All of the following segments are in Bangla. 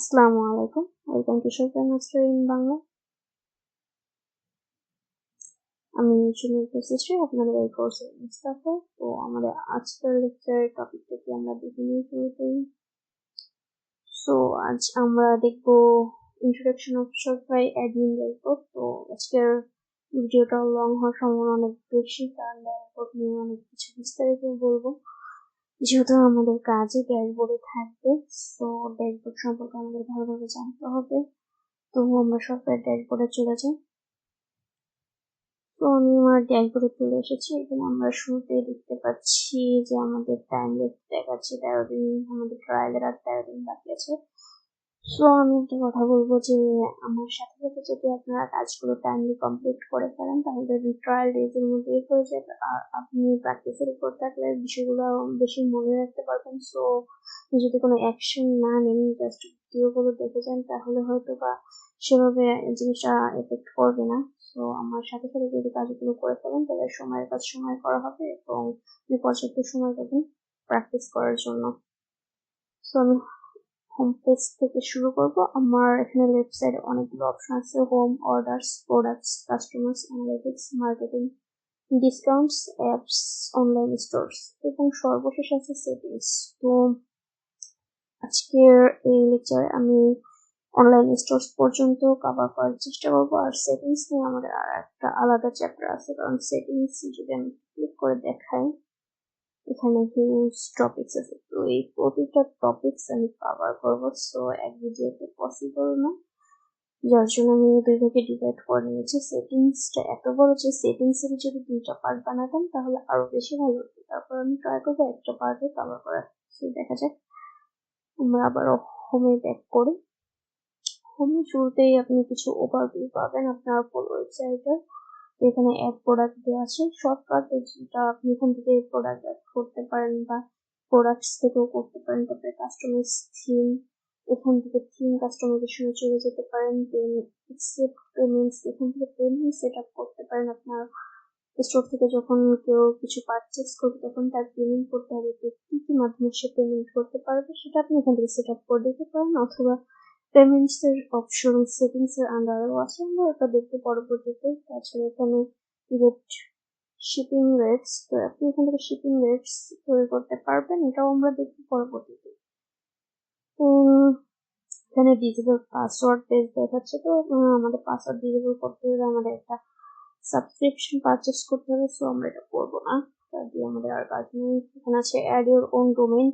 আসসালামু আলাইকুম। Welcome to Sarkar master in Bangla. আমি সুনীল প্রসেসে আপনাদের এই কোর্সের মুস্তাফা তো আমাদের আজকের লেকচারের টপিকটা কি আমরা দেখে নিয়ে শুরু করি সো আজ আমরা দেখব ইন্ট্রোডাকশন অফ সরকারি অ্যাডমিন ড্যাশবোর্ড তো আজকের ভিডিওটা লং হওয়ার সম্ভাবনা অনেক বেশি কারণ ড্যাশবোর্ড নিয়ে অনেক কিছু বিস্তারিত বলব। যেহেতু আমাদের কাজে ড্যাশবোর্ডে থাকবে তো ড্যাশবোর্ড সম্পর্কে আমাদের ভালোভাবে জানতে হবে। তো আমরা সফটওয়্যার ড্যাশবোর্ডে চলে যাই। তো আমি আমার ড্যাশবোর্ডে চলে এসেছি। এখানে আমরা শুরুতে দেখতে পাচ্ছি যে আমাদের টাইম লেফট দেখাচ্ছে তেরো দিন, আমাদের ট্রায়ালের আর তেরো দিন বাকি আছে। সো আমি একটা কথা বলব যে আমার সাথে সাথে যদি আপনারা কাজগুলো টাইমলি কমপ্লিট করে ফেলেন, তাহলে ট্রায়াল ডেজ এর মধ্যেই হয়ে যাবে। আর আপনি প্র্যাকটিসের উপর থাকলে বিষয়গুলো বেশি মনে রাখতে পারবেন। সো যদি কোনো অ্যাকশন না নেন জাস্ট ভিডিওগুলো দেখে যান, তাহলে হয়তো বা সেভাবে জিনিসটা এফেক্ট করবে না। তো আমার সাথে সাথে যদি কাজগুলো করে ফেলেন, তাহলে সময়ের কাজ সময় করা হবে এবং পর্যাপ্ত সময় পাবেন প্র্যাকটিস করার জন্য। সো আমি হোম পেজ থেকে শুরু করব। আমার এখানে লেফট অনেকগুলো অপশন আছে home orders products customers analytics marketing discounts apps online stores এবং সর্বশেষ আছে সেটিংস তো আজকের এই লেকচারে আমি অনলাইন স্টোরস পর্যন্ত কভার করার চেষ্টা করব আর সেটিংস নিয়ে আমাদের আর একটা আলাদা চ্যাপ্টার আছে। কারণ সেটিংস যদি আমি ক্লিক করে দেখাই এখানে হিউজ টপিকস আছে। তো এই প্রতিটা টপিকস আমি কভার করব। সো এক ভিডিওতে পসিবল না। যার জন্য আমি দুই ডিভাইড করে নিয়েছি। সেটিংসটা এত বড় যে সেটিংস এর যদি দুইটা পার্ট বানাতাম, তাহলে আরও বেশি ভালো হতো। তারপর আমি ট্রাই করব একটা পার্টে কভার করার। সো দেখা যাক। আমরা আবার হোমে ব্যাক করি। হোমে শুরুতেই আপনি কিছু ওভারভিউ পাবেন আপনার ফুল ওয়েবসাইটে এখানে অ্যাড প্রোডাক্ট দেওয়া আছে। শর্টকাটে যেটা আপনি এখান থেকে প্রোডাক্ট অ্যাড করতে পারেন বা প্রোডাক্টস থেকেও করতে পারেন, তারপরে কাস্টমাইজ থিম এখান থেকে থিম কাস্টমাইজেশনে চলে যেতে পারেন। দেন এক্সেপ্ট পেমেন্টস এখান থেকে পেমেন্ট সেট আপ করতে পারেন আপনার স্টোর থেকে। যখন কেউ কিছু পারচেস করবে, তখন তার পেমেন্ট করতে হবে। তো কি কি মাধ্যমে সে পেমেন্ট করতে পারবে, সেটা আপনি এখান থেকে সেট আপ করে দিতে পারেন। অথবা পেমেন্টস এর অপশন সেটিংস এর আন্ডারেও আছে আমরা এটা দেখতে পরবর্তীতে তাছাড়া এখানে রেট শিপিং রেটস তো আপনি এখান থেকে শিপিং রেটস তৈরি করতে পারবেন এটাও আমরা দেখব পরবর্তীতে এখানে ডিজিটাল পাসওয়ার্ড পেজ দেখাচ্ছে তো আমাদের পাসওয়ার্ড ডিজিটাল করতে হলে আমাদের একটা সাবস্ক্রিপশন পারচেস করতে হবে সো আমরা এটা করব না তার দিয়ে আমাদের আর কাজ নেই এখানে আছে add your own domain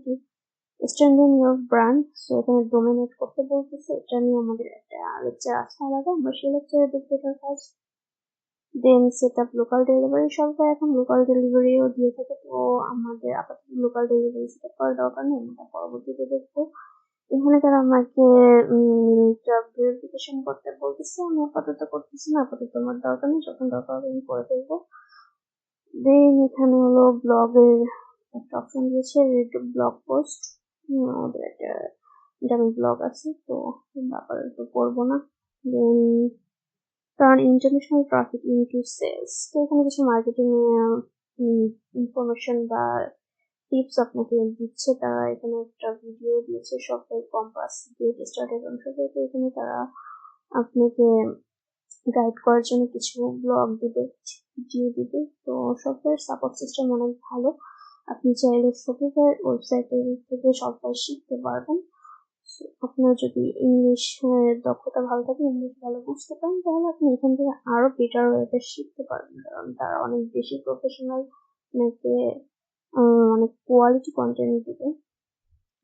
to standing your brand so এখানে ডোমেন এড করতে বলতেছে, এটা নিয়ে আমাদের একটা লেকচার আছে আলাদা, আমরা সেই লেকচারে দেখতে কাজ। Then set up local delivery সরকার এখন লোকাল ডেলিভারিও দিয়ে থাকে, তো আমাদের আপাতত লোকাল ডেলিভারি সেট আপ করার দরকার নেই, আমরা পরবর্তীতে দেখব। এখানে তারা আমাকে জব ভেরিফিকেশন করতে বলতেছে, আমি আপাতত করতেছি না, আপাতত আমার দরকার নেই, যখন দরকার হবে আমি করে ফেলব। দেন এখানে হলো ব্লগের একটা অপশন দিয়েছে রিড ব্লগ পোস্ট আমাদের একটা ডামি ব্লগ আছে, তো ব্যাপার তো করব না। Then turn international traffic into sales তো এখানে কিছু মার্কেটিং ইনফরমেশন বা টিপস আপনাকে দিচ্ছে তারা, এখানে একটা ভিডিও দিয়েছে সবাই কম্পাস গেট স্টার্টের অংশ থেকে এখানে তারা আপনাকে গাইড করার জন্য কিছু ব্লগ দিবে ভিডিও দিবে। তো সফটওয়্যার সাপোর্ট সিস্টেম অনেক ভালো। আপনি চাইলে শপিফাই ওয়েবসাইটের থেকে সফটওয়্যার শিখতে পারবেন। আপনার যদি ইংলিশ দক্ষতা ভালো থাকে ইংলিশ ভালো বুঝতে পারেন, তাহলে আপনি এখান থেকে আরও বেটার ওয়েতে শিখতে পারবেন। কারণ তারা অনেক বেশি প্রফেশনাল আপনাকে অনেক কোয়ালিটি কন্টেন্ট দিবে।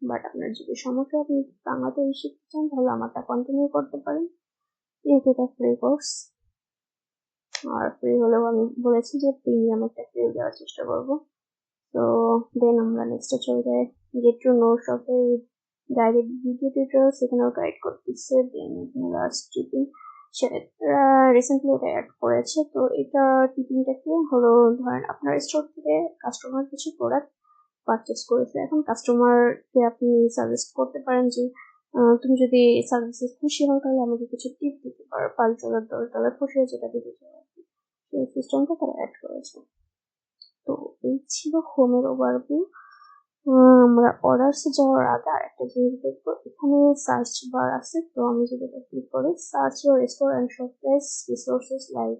বাট আপনার যদি সমস্যা আপনি বাংলাতে শিখতে চান, তাহলে আমারটা কন্টিনিউ করতে পারেন। যেহেতু এটা ফ্রি কোর্স আর ফ্রি হলেও আমি বলেছি যে প্রিমিয়াম একটা ফ্রি দেওয়ার চেষ্টা করব। তো দেন আমরা নেক্সটে চলে যাই. To know software with guided video tutorials এখানেও গাইড করতেছে। দেন এখানে লাস্ট টিপিং সেটা রিসেন্টলি এটা অ্যাড করেছে। তো এটা টিপিংটাকে হলো, ধরেন আপনার স্টোর থেকে কাস্টমার কিছু প্রোডাক্ট পারচেস করেছে। এখন কাস্টমারকে আপনি সাজেস্ট করতে পারেন যে তুমি যদি সার্ভিসে খুশি হও, তাহলে আমাকে কিছু টিপ দিতে পারো। পাঁচ ডলার দশ ডলার খুশি হয়ে যেটা দিতে চাও সেই সিস্টেমটা তারা অ্যাড করেছে। তো এই ছিল হোমের ওভারভিউ আমরা অর্ডারসে যাওয়ার আগে আরেকটা জিনিস দেখব। এখানে সার্চ বার আছে, তো আমি যদি এটা ক্লিক করি search your store and shop price resources like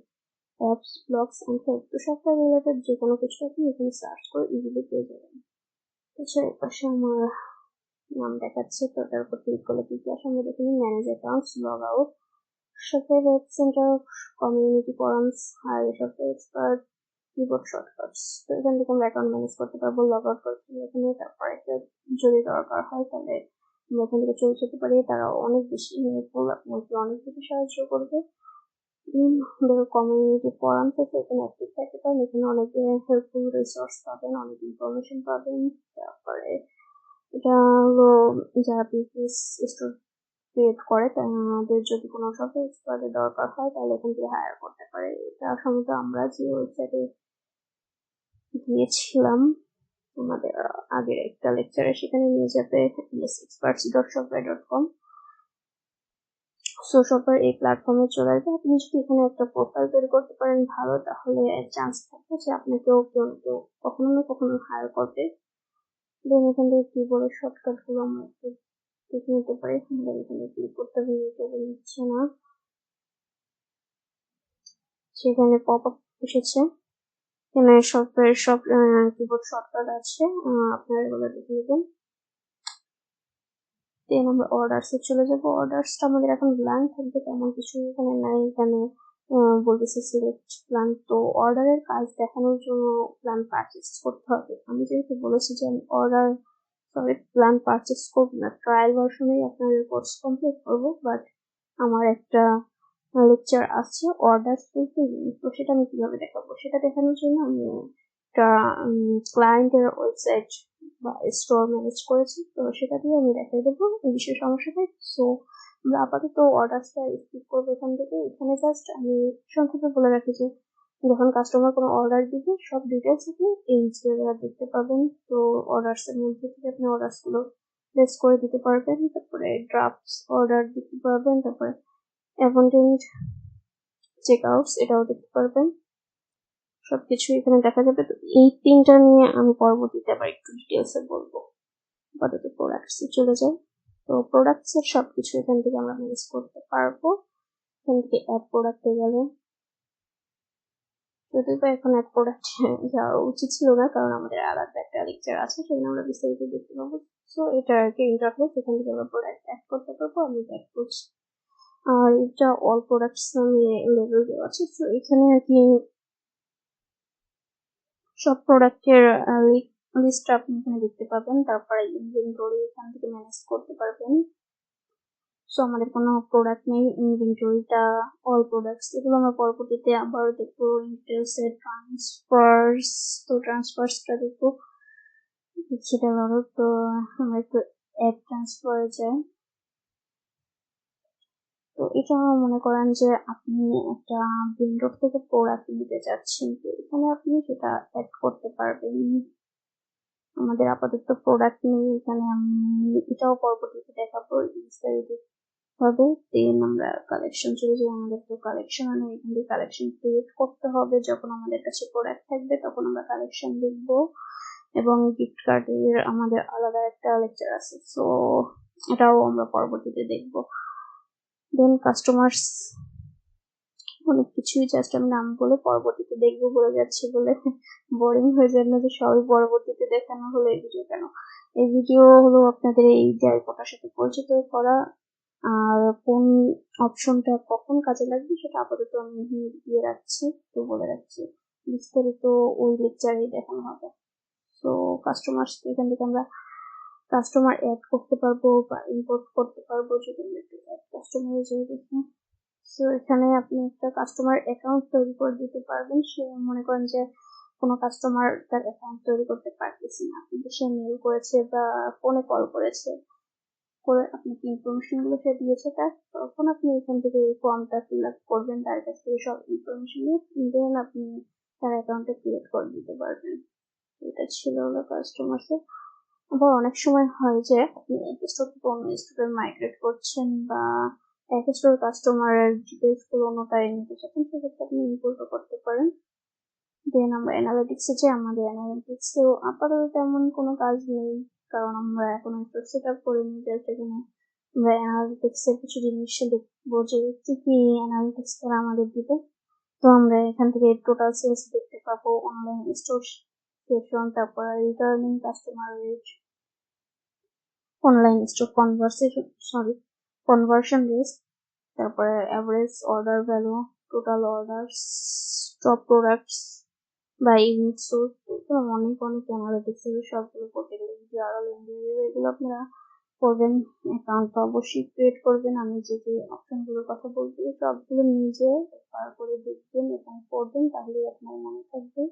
apps blogs and help তো সফটওয়্যার রিলেটেড যে কোনো কিছু আপনি এখানে সার্চ করে ইজিলি পেয়ে যাবেন। তাছাড়া এর পাশে আমার নাম দেখাচ্ছে, তো তার উপর ক্লিক করলে কি কি আসে আমরা দেখে manage accounts log out software web center community forums hire software expert keyboard shortcuts তো এখান থেকে আমরা অ্যাকাউন্ট ম্যানেজ করতে পারব লগ আউট করতে এখানে তারপর যদি দরকার হয় তাহলে আমরা এখান থেকে চলে যেতে পারি। তারা অনেক বেশি হেল্পফুল আপনাকে অনেক বেশি সাহায্য করবে। কমিউনিটি ফোরামস থেকে এখানে অ্যাক্টিভ থাকতে পারেন। এখানে অনেক হেল্পফুল রিসোর্স পাবেন, অনেক ইনফরমেশন পাবেন। তারপরে এটা হলো যারা বিজনেস স্টোর ক্রিয়েট করে, তাদের যদি কোনো সফটওয়্যার এক্সপার্টের দরকার হয় তাহলে এখান থেকে হায়ার করতে পারে। এটা সম্ভবত আমরা যে ওয়েবসাইটে গিয়েছিলাম আমাদের আগের একটা লেকচারে সেখানে নিয়ে যাবে experts dot software dot com so software এই প্ল্যাটফর্মে চলে আসবে। আপনি যদি এখানে একটা প্রোফাইল তৈরি করতে পারেন ভালো, তাহলে চান্স থাকবে যে আপনাকেও কেউ কেউ কখনো না কখনো হায়ার করবে। দেন এখান থেকে কিবোর্ডের শর্টকাটগুলো আমরা একটু দেখে নিতে পারি। আমাদের এখানে ক্লিক করতে হবে ইউটিউবে নিচ্ছে না। সেখানে পপ আপ এসেছে। এখানে সফটওয়্যার সব কিবোর্ড শর্টকাট আছে। আপনারা এগুলো দেখে নেবেন। দেন আমরা অর্ডারসে চলে যাব। অর্ডারসটা আমাদের এখন ব্ল্যাঙ্ক থাকবে, তেমন কিছু এখানে নাই। এখানে বলতেছে সিলেক্ট প্ল্যান তো অর্ডারের কাজ দেখানোর জন্য প্ল্যান পারচেস করতে হবে। আমি যেহেতু বলেছি যে আমি অর্ডার সরি প্ল্যান পারচেস করব না ট্রায়াল ভার্সনেই আপনার কোর্স কমপ্লিট করব। বাট আমার একটা লেকচার আছে অর্ডার ফুলফিলিং তো সেটা আমি কীভাবে দেখাবো? সেটা দেখানোর জন্য আমি একটা ক্লায়েন্টের ওয়েবসাইট বা স্টোর ম্যানেজ করেছি। তো সেটা দিয়ে আমি দেখাই দেবো। এই বিষয়ে সমস্যা সো আমরা আপাতত অর্ডারটা স্কিপ করব এখান থেকে। এখানে জাস্ট আমি সংক্ষেপে বলে রাখি যে, যখন কাস্টমার কোনো অর্ডার দিবে, সব ডিটেলস আপনি এই জায়গায় দেখতে পাবেন। তো অর্ডারস এর মধ্যে থেকে আপনি অর্ডারসগুলো প্লেস করে দিতে পারবেন। তারপরে ড্রাফটস অর্ডার দিতে পারবেন। তারপরে অ্যাকাউন্টেন্ট চেক আউটস এটাও দেখতে পারবেন। সবকিছু এখানে দেখা যাবে। তো এই তিনটা নিয়ে আমি পরবর্তীতে আবার একটু ডিটেলসে বলব। আপাতত প্রোডাক্টস চলে যাই। তো প্রোডাক্টস এর সবকিছু এখান থেকে আমরা ম্যানেজ করতে পারব। এখান থেকে অ্যাড প্রোডাক্টে গেলে। যদিও বা এখন অ্যাড প্রোডাক্ট যাওয়া উচিত ছিল না, কারণ আমাদের আলাদা একটা লেকচার আছে, সেখানে আমরা বিস্তারিত দেখতে পাবো। সো এটা আর কি ইন্টারফেস এখান থেকে আমরা প্রোডাক্ট অ্যাড করতে পারব, আমি ব্যাক করছি। আর এটা অল প্রোডাক্টস লেভেল দেওয়া আছে তো এখানে আর কি সব প্রোডাক্টের লিস্ট আপনি এখানে দেখতে পাবেন, তারপরে ইনভেন্টরি এখান থেকে ম্যানেজ করতে পারবেন। সো আমাদের কোনো প্রোডাক্ট নেই ইনভেন্টরিটা অল প্রোডাক্টস এগুলো আমরা পরবর্তীতে আবার দেখব এর ট্রান্সফার্স তো ট্রান্সফার্সটা দেখব। সেটা ভালো তো আমরা একটু অ্যাড ট্রান্সফারে যাই। তো এটা মনে করেন যে আপনি একটা ভেন্ডর থেকে প্রোডাক্ট নিতে চাচ্ছেন, তো এখানে আপনি সেটা অ্যাড করতে পারবেন। আমাদের আপাতত প্রোডাক্ট নেই, এখানে আমি এটাও পরবর্তীতে দেখাবো বিস্তারিত হবে দেন আমরা কালেকশন চলে যাই, আমাদের তো কালেকশন নেই এখান থেকে কালেকশন ক্রিয়েট করতে হবে। যখন আমাদের কাছে প্রোডাক্ট থাকবে, তখন আমরা কালেকশন দেখব এবং গিফট কার্ডের আমাদের আলাদা একটা লেকচার আছে সো এটাও আমরা পরবর্তীতে দেখব। দেন কাস্টমার্স অনেক কিছুই জাস্ট আমি নাম বলে পরবর্তীতে দেখব বলে যাচ্ছি বলে। বোরিং হয়ে যায় না যে সবই পরবর্তীতে দেখানো হলো এই ভিডিও কেন? এই ভিডিও হলো আপনাদের এই জায়গাটার সাথে পরিচিত করা। আর কোন অপশনটা কখন কাজে লাগবে সেটা আপাতত আমি দিয়ে রাখছি, তো বলে রাখছি। বিস্তারিত ওই লেকচারে দেখানো হবে। তো কাস্টমার্স এখান থেকে আমরা কাস্টমার অ্যাড করতে পারব বা ইম্পোর্ট করতে পারব যদি আমরা একটু অ্যাড কাস্টমারে যাই দেখি। সো এখানে আপনি একটা কাস্টমার অ্যাকাউন্ট তৈরি করে দিতে পারবেন। সে মনে করেন যে কোনো কাস্টমার তার অ্যাকাউন্ট তৈরি করতে পারতেছে না। আপনাকে সে মেল করেছে বা ফোনে কল করেছে, করে আপনাকে ইনফরমেশনগুলো সে দিয়েছে তার তখন আপনি এখান থেকে এই ফর্মটা ফিল আপ করবেন, তার কাছ থেকে সব ইনফরমেশন নিয়ে দেন আপনি তার অ্যাকাউন্টটা ক্রিয়েট করে দিতে পারবেন। এটা ছিল হলো কাস্টমার্সের আবার অনেক সময় হয় যে এক স্টোর থেকে অন্য স্টোরে মাইগ্রেট করছেন বা এক স্টোর কাস্টমারের ডিটেলসগুলো অন্যটায় নিতে চাচ্ছেন সেক্ষেত্রে আপনি ইম্পোর্টও করতে পারেন। দেন আমরা অ্যানালিটিক্স যে আমাদের অ্যানালিটিক্সেও আপাতত তেমন কোনো কাজ নেই, কারণ আমরা এখন একটু সেট আপ করিনি জাস্ট এখানে আমরা অ্যানালিটিক্স এর কিছু জিনিস দেখব যে কি কি অ্যানালিটিক্স তারা আমাদের দিবে। তো আমরা এখান থেকে টোটাল সেলস দেখতে পাবো অনলাইন স্টোর সেশন তারপর returning customer rate online store conversation sorry conversion rate তারপরে average order value total order top products বা ইউনিট সোর্স অনেক অনেক অ্যানালিটিক্স এর সবগুলো করতে গেলে যদি আরও লেনদেন এগুলো আপনারা করবেন অ্যাকাউন্ট তো অবশ্যই ক্রিয়েট করবেন, আমি যে যে অপশনগুলোর কথা বলছি, সবগুলো নিজে বার করে দেখবেন এবং পড়বেন তাহলে আপনার মনে থাকবে।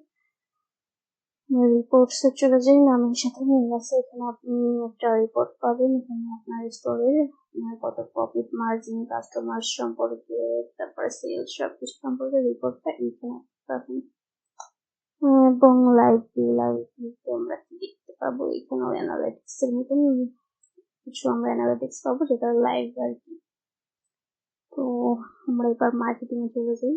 রিপোর্টসে চলে যাই নামের সাথে মিল আছে, এখানে আপনি একটা রিপোর্ট পাবেন, এখানে আপনার স্টোরে আপনার কত প্রফিট মার্জিন কাস্টমার সম্পর্কে, তারপরে সেলস সব কিছু সম্পর্কে রিপোর্টটা এখানে পাবেন। এবং লাইভ লাইভ আমরা দেখতে পাবো? এখানে অ্যানালাইটিক্স এর মতন কিছু আমরা অ্যানালিটিক্স পাবো, যেটা লাইভ আর কি। তো আমরা এবার মার্কেটিং চলে যাই।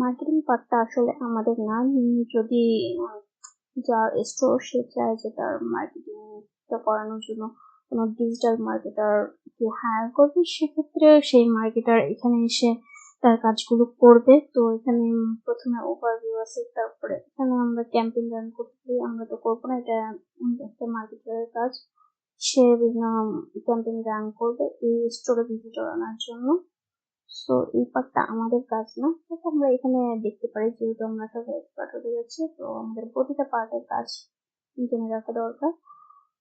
মার্কেটিং পার্টটা আসলে আমাদের না। যদি যার স্টোর সে চায় যে তার মার্কেটিংটা করানোর জন্য কোনো ডিজিটাল মার্কেটার কে হায়ার করবে, সেক্ষেত্রে সেই মার্কেটার এখানে এসে তার কাজগুলো করবে। তো এখানে প্রথমে ওভারভিউ আছে, তারপরে এখানে আমরা ক্যাম্পেইন রান করতে পারি আমরা তো করব না, এটা একটা মার্কেটারের কাজ। সে বিভিন্ন ক্যাম্পেইন রান করবে এই স্টোরে ভিজিটর আনার জন্য। সো এই পার্টটা আমাদের কাজ না। আমরা এখানে দেখতে পারি, যেহেতু আমরা সবাই এক্সপার্ট হতে যাচ্ছি, তো আমাদের প্রতিটা পার্টের কাজ জেনে রাখা দরকার।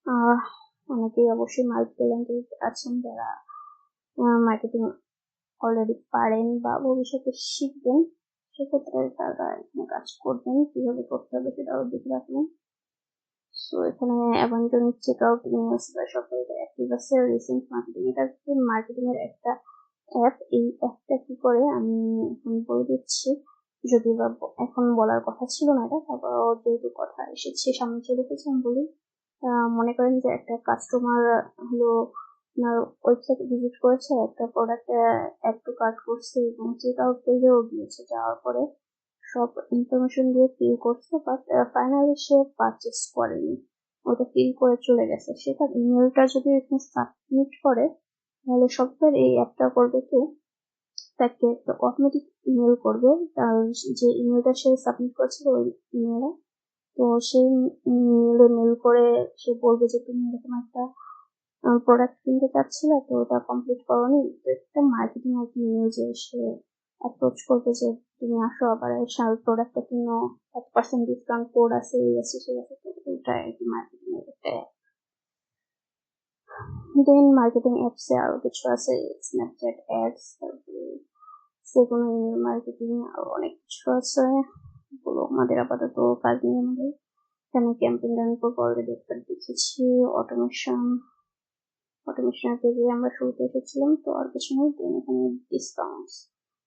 আর অনেকেই অবশ্যই মাল্টি ট্যালেন্টেড আছেন যারা মার্কেটিং অলরেডি পারেন বা ভবিষ্যতে শিখবেন, সেক্ষেত্রে তারা এখানে কাজ করবেন, কীভাবে করতে হবে সেটাও দেখে রাখবেন। সো এখানে অ্যাভান্টনিক চেক আউট বা সব অ্যাক্টিভ আছে। রিসেন্ট মার্কেটিং এটা হচ্ছে মার্কেটিং এর একটা অ্যাপ, এই অ্যাপটা কি করে আমি এখন বলে দিচ্ছি। যদি বা এখন বলার কথা ছিল না, এটা তারপর যেহেতু কথা এসেছে, সামনে চলে এসেছে আমি বলি মনে করেন যে একটা কাস্টমার হলো আপনার ওয়েবসাইট ভিজিট করেছে, একটা প্রোডাক্ট অ্যাড টু কার্ট করছে এবং চেক আউট পেজেও গিয়েছে যাওয়ার পরে সব ইনফরমেশন দিয়ে ফিল করছে বাট ফাইনালি সে পারচেস করেনি। ওটা ফিল করে চলে গেছে। সেটা ইমেলটা যদি সাবমিট করে তাহলে সফটওয়্যার এই অ্যাপটা করবে কি? তাকে একটা অটোমেটিক ইমেল করবে। তার যে ইমেলটা সে সাবমিট করেছিল ওই ইমেলে তো সেই ইমেলে মেল করে সে বলবে যে, তুমি এরকম একটা প্রোডাক্ট কিনতে চাচ্ছিলে, তো ওটা কমপ্লিট করোনি। তো একটা মার্কেটিং আর কি নিউজে সে অ্যাপ্রোচ করবে যে, তুমি আসো আবার শাল প্রোডাক্টটা কিনো। এত পার্সেন্ট ডিসকাউন্ট কোড আছে, এই আছে, সেই আছে। তো ওটা আর কি মার্কেটিং এর একটা দেন মার্কেটিং অ্যাপসে আরও কিছু আছে স্ন্যাপচ্যাট অ্যাডস সেগুলো ইমেল মার্কেটিং আরও অনেক কিছু আছে এগুলো আমাদের আপাতত কাজ নেই আমাদের। এখানে ক্যাম্পেইন রান অলরেডি একটা দেখেছি অটোমেশন অটোমেশনের পেজে আমরা শুরুতে এসেছিলাম, তো আর কিছু নেই দেন এখানে ডিসকাউন্টস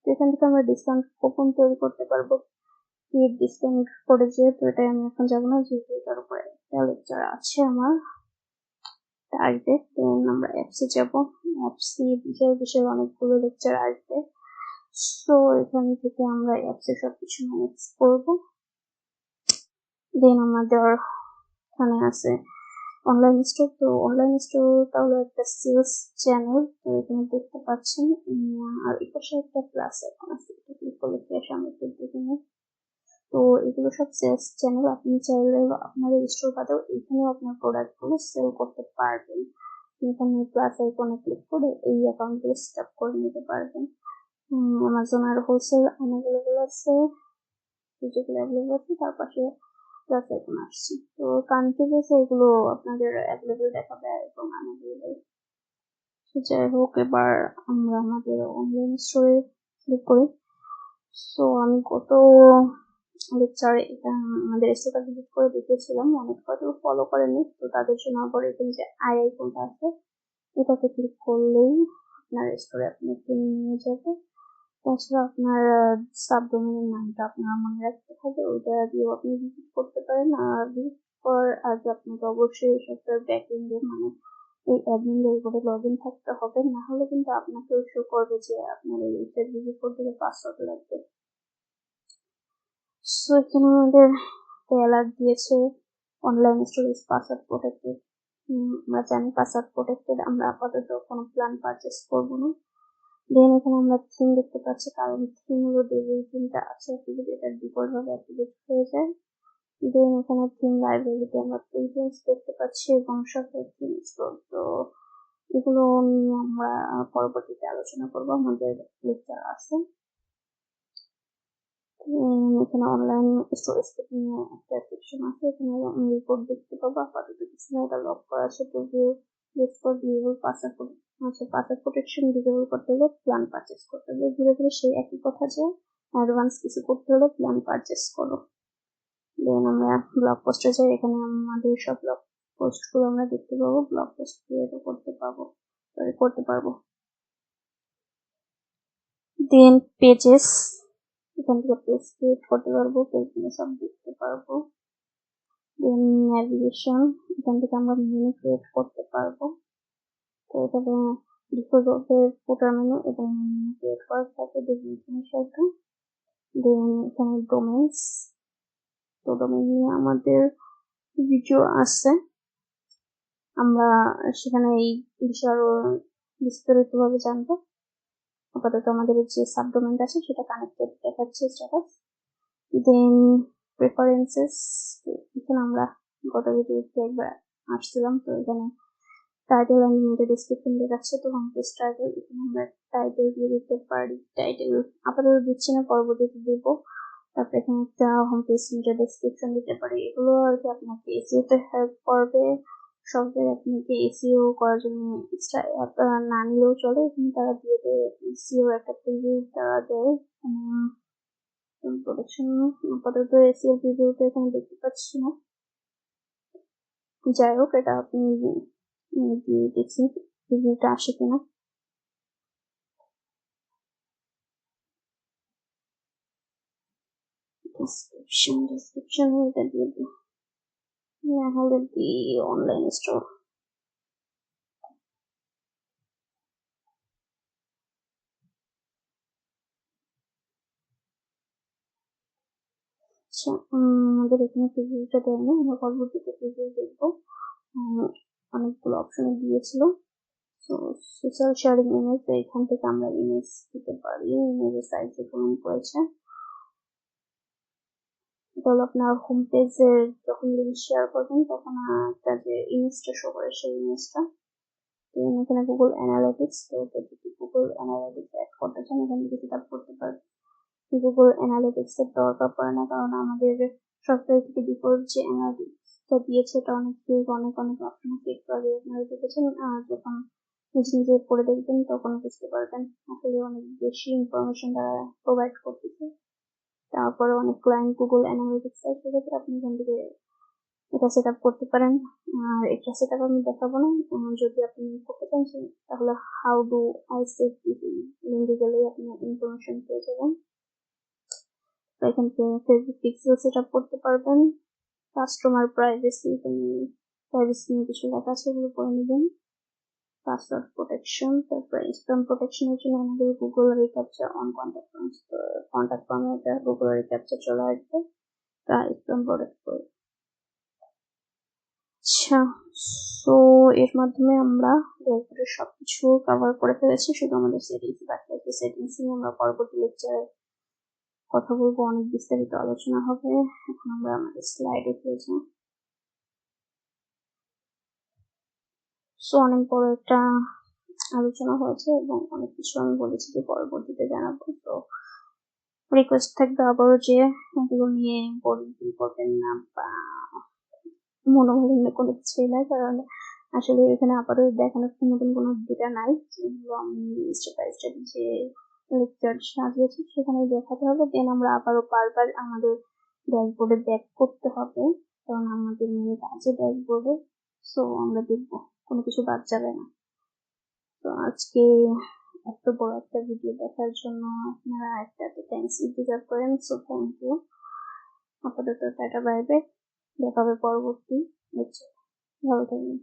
তো এখান থেকে আমরা ডিসকাউন্ট কুপন তৈরি করতে পারব? কি ডিসকাউন্ট করে যেহেতু এটাই আমি এখন যাব না, যেহেতু এটার উপরে একটা লেকচার আছে আমার। টার্গেট দেন আমরা অ্যাপসে যাব। অ্যাপসে বিশাল বিশাল অনেকগুলো লেকচার আসবে। সো এখান থেকে আমরা অ্যাপসে সবকিছু ম্যানেজ করব। দেন আমাদের এখানে আছে অনলাইন স্টোর তো অনলাইন স্টোর তাহলে একটা সেলস চ্যানেল তো এখানে দেখতে পাচ্ছেন আর পাশে একটা প্লাস এখন আছে। এটা ক্লিক করলে কি আসে আমি একটু দেখে নিই তো এগুলো সব সেলস চ্যানেল আপনি চাইলে আপনার স্টোর বাদেও এখানেও আপনার প্রোডাক্টগুলো সেল করতে পারবেন। এখানে প্লাস আইকনে ক্লিক করে এই অ্যাকাউন্টগুলো সেট আপ করে নিতে পারবেন। অ্যামাজন আর হোলসেল অ্যাভেলেবল আছে, যেগুলো অ্যাভেলেবল আছে, তার পাশে প্লাস আইকন আসছে। তো কান্ট্রি বেসে এগুলো আপনাদের অ্যাভেলেবল দেখাবে এবং আনঅ্যাভেলেবল যাই হোক, এবার আমরা আমাদের অনলাইন স্টোরে ক্লিক করি। সো আমি কত লেকচারে এটা আমাদের স্টোরটা ভিজিট করে দেখিয়েছিলাম, অনেক হয়তো ফলো করেনি, তো তাদের জন্য আবার এখানে যে আই আইকনটা আছে, এটাতে ক্লিক করলেই আপনার স্টোরে আপনি একটু নিয়ে যাবে তাছাড়া আপনার সাবডোমেনের নামটা আপনার মনে রাখতে হবে, ওইটা দিয়েও আপনি ভিজিট করতে পারেন। আর ভিজিট করার আগে আপনাকে অবশ্যই সফটওয়্যার ব্যাকএন্ডে মানে এই অ্যাডমিন ড্যাশবোর্ডে লগ ইন থাকতে হবে, না হলে কিন্তু আপনাকেও শো করবে যে আপনার এই ওয়েবসাইট ভিজিট করতে পাসওয়ার্ড লাগবে। সো এখানে আমাদের অ্যালার্ট দিয়েছে। অনলাইন স্টোরেজ পাসওয়ার্ড প্রোটেক্টেড আমরা জানি পাসওয়ার্ড প্রোটেক্টেড আমরা আপাতত কোনো প্ল্যান পারচেস করব না। দেন এখানে আমরা থিম দেখতে পাচ্ছি, কারণ থিম হলো ডেভিল থিমটা আছে অ্যাক্টিভেট এটা ডিফল্ট ভাবে অ্যাক্টিভেট হয়ে যায়। দেন এখানে থিম লাইব্রেরিতে আমরা প্রিভিয়াস দেখতে পাচ্ছি এবং সাথে থিম স্টোর তো এগুলো নিয়ে আমরা পরবর্তীতে আলোচনা করব। আমাদের লেকচার আছে। এখানে অনলাইন স্টোরেজ নিয়ে একটা সেকশন আছে এখানে আমি রিপোর্ট দেখতে পাবো। আপাতত কিছু না, এটা লক করা আছে তো ভিউ ফর ডিজেবল পাসওয়ার্ড আচ্ছা পাসওয়ার্ড প্রোটেকশন ডিজেবল করতে হলে প্ল্যান পারচেস করতে হবে। ঘুরে ঘুরে সেই একই কথা যে অ্যাডভান্স কিছু করতে হলে প্ল্যান পারচেস করো। দেন আমরা ব্লগ পোস্টে যাই, এখানে আমাদের সব ব্লগ পোস্টগুলো আমরা দেখতে পাবো ব্লগ পোস্ট ক্রিয়েট করতে সরি করতে পারব। দেন পেজেস এখান থেকে পেজ ক্রিয়েট করতে পারব পেজগুলো সব দেখতে পারব। দেন ন্যাভিগেশন এখান থেকে আমরা মেনু ক্রিয়েট করতে পারব। তো এটা ডিফল্ট ফুটার মেনু এবং মেনু ক্রিয়েট করার সাথে ডেফিনেশনের সাথে। দেন এখানে ডোমেন্স তো ডোমেন নিয়ে আমাদের ভিডিও আছে। আমরা সেখানে এই বিষয়ে বিস্তারিতভাবে জানব। আপাতত আমাদের যে সাবডোমেন্ট আছে, সেটা কানেক্টেড দেখাচ্ছে স্ট্যাটাস দেন প্রেফারেন্সেস এখানে আমরা গত ভিডিওতে একবার আসছিলাম, তো এখানে টাইটেল অ্যান্ড লিমিটেড ডিসক্রিপশন দেখাচ্ছে, তো হোম পেজ টাইটেল এখানে আমরা টাইটেল দিয়ে দিতে পারি টাইটেল আপাতত দিচ্ছি না, পরবর্তীতে দিব। তারপরে এখানে একটা হোম পেজ লিমিটেড ডিসক্রিপশন দিতে পারি, এগুলো আর কি আপনাকে এসিওতে হেল্প করবে সবে আপনাকে এসিও করার জন্য এক্সট্রা অ্যাপ না নিলেও চলে এখানে তারা দিয়ে দেয়। এসিও একটা প্রিভিউ তারা দেয়। প্রোডাকশন আপাতত এসিও প্রিভিউটা এখানে দেখতে পাচ্ছি না। যাই হোক, এটা আপনি দিয়ে দেখছি রিভিউটা আসে কিনা। ডেসক্রিপশন ডেসক্রিপশন এটা দিয়ে দিই। না হলে দি অনলাইন স্টোর আচ্ছা আমাদের এখানে প্রিভিউটা দেয় না আমরা পরবর্তীতে প্রিভিউ দেখব। অনেকগুলো অপশনে দিয়েছিল। তো সোশ্যাল শেয়ারিং ইমেজ এখান থেকে আমরা ইমেজ দিতে পারি ইমেজের সাইজ রেকমেন্ড করেছে। এটা হলো আপনার হোম পেজের যখন লিঙ্ক শেয়ার করবেন, তখন একটা যে ইমেজটা শো করে সেই ইমেজটা এখানে গুগল অ্যানালিটিক্স তো যদি গুগল অ্যানালিটিক্স অ্যাড করতে চান, এখান থেকে সেটা করতে পারবেন গুগল অ্যানালিটিক্স এর দরকার পড়ে না, কারণ আমাদের সফটওয়্যার থেকে ডিফল্ট যে অ্যানালিটিক্সটা দিয়েছে, এটা অনেক অনেক অনেক অপশন একটু আগে আপনারা দেখেছেন, আর যখন নিজে নিজে করে দেখবেন তখন বুঝতে পারবেন। আসলে অনেক বেশি ইনফরমেশন তারা প্রোভাইড করতেছে। তারপরে অনেক ক্লায়েন্ট গুগল অ্যানালিটিক্স আছে সেক্ষেত্রে আপনি এখান থেকে এটা সেট আপ করতে পারেন। আর এটা সেট আপ আমি দেখাবো না। যদি আপনি করতে চান তাহলে হাউ ডু আই সেভ লিঙ্কে গেলেই আপনি ইনফরমেশন পেয়ে যাবেন। এখান থেকে ফেসবুক পিক্সেল সেট আপ করতে পারবেন। কাস্টমার প্রাইভেসি প্রাইভেসি নিয়ে কিছু লেখা আছে, এগুলো পড়ে নেবেন। পাসওয়ার্ড প্রোটেকশন তারপরে স্প্যাম প্রোটেকশনের জন্য আমাদের Google reCAPTCHA on contact forms contact ফর্মে এটা গুগল রিক্যাপচার চলে আসবে। তা স্প্যাম প্রোটেক্ট করে আচ্ছা সো এর মাধ্যমে আমরা ড্যাশবোর্ডে সবকিছু কভার করে ফেলেছি, শুধু আমাদের সেটিংস বাকি আছে। সেটিংস নিয়ে আমরা পরবর্তী লেকচারে কথা বলব, অনেক বিস্তারিত আলোচনা হবে। এখন আমরা আমাদের স্লাইডে ফিরে যাই। সো অনেক বড় একটা আলোচনা হয়েছে এবং অনেক কিছু আমি বলেছি যে পরবর্তীতে জানাব। তো রিকোয়েস্ট থাকবে আবারও যে এগুলো নিয়ে ফিল করবেন না বা মনোভাবীন কোনো কিছুই নাই কারণ আসলে এখানে আপাতত দেখানোর নতুন কোনো ডেটা নাই। যেগুলো আমি স্টেপ বাই স্টেপ যে লেকচার সাজিয়েছি সেখানে দেখাতে হবে। দেন আমরা আবারও বারবার আমাদের ড্যাশবোর্ডে ব্যাক করতে হবে, কারণ আমাদের মেন কাজে ড্যাশবোর্ডে সো আমরা দেখব। কোনো কিছু বাদ যাবে না। তো আজকে এত বড় একটা ভিডিও দেখার জন্য আপনারা একটা তো থ্যাংকস ডিজার্ভ করেন সো থ্যাংক ইউ আপাতত টাটা বাইবে দেখাবে পরবর্তী। ভালো থাকবেন।